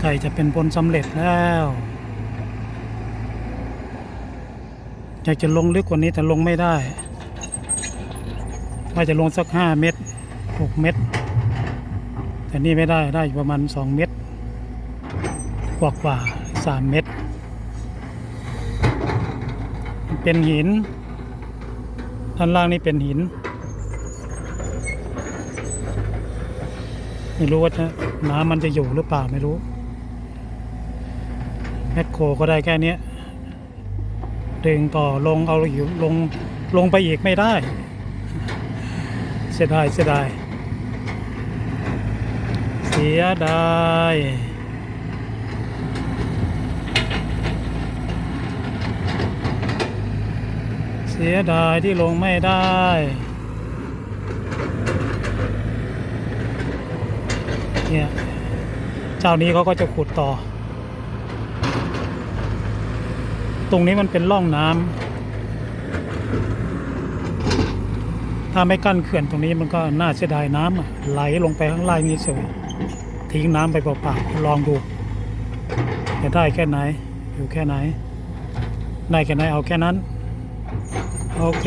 ใกล้จะเป็นผลสำเร็จแล้ว อยากจะลงลึกกว่านี้แต่ลงไม่ได้ว่าจะลงสักห้าเมตรหกเมตร แต่นี่ไม่ได้ได้อยู่ประมาณสองเมตร กว่ากว่าสามเมตร เป็นหินด้านล่างนี่เป็นหิน ไม่รู้ว่าจะน้ำมันจะอยู่หรือเปล่าไม่รู้ คโครก็ได้แค่เนี้ยดึงต่อลงเอาอยู่ลงลงไปอีกไม่ได้ เสียดายเสียดายเสียดายเสียดายที่ลงไม่ได้เนี่ยเจ้านี้เขาก็จะขุดต่อ ตรงนี้มันเป็นร่องน้ำถ้าไม่กั้นเขื่อนตรงนี้มันก็น่าเสียดายน้ำไหลลงไปข้างล่างนี้เฉยทิ้งน้ำไปเปล่าๆลองดูจะได้แค่ไหน อยู่แค่ไหน ได้แค่ไหนเอาแค่นั้น โอเค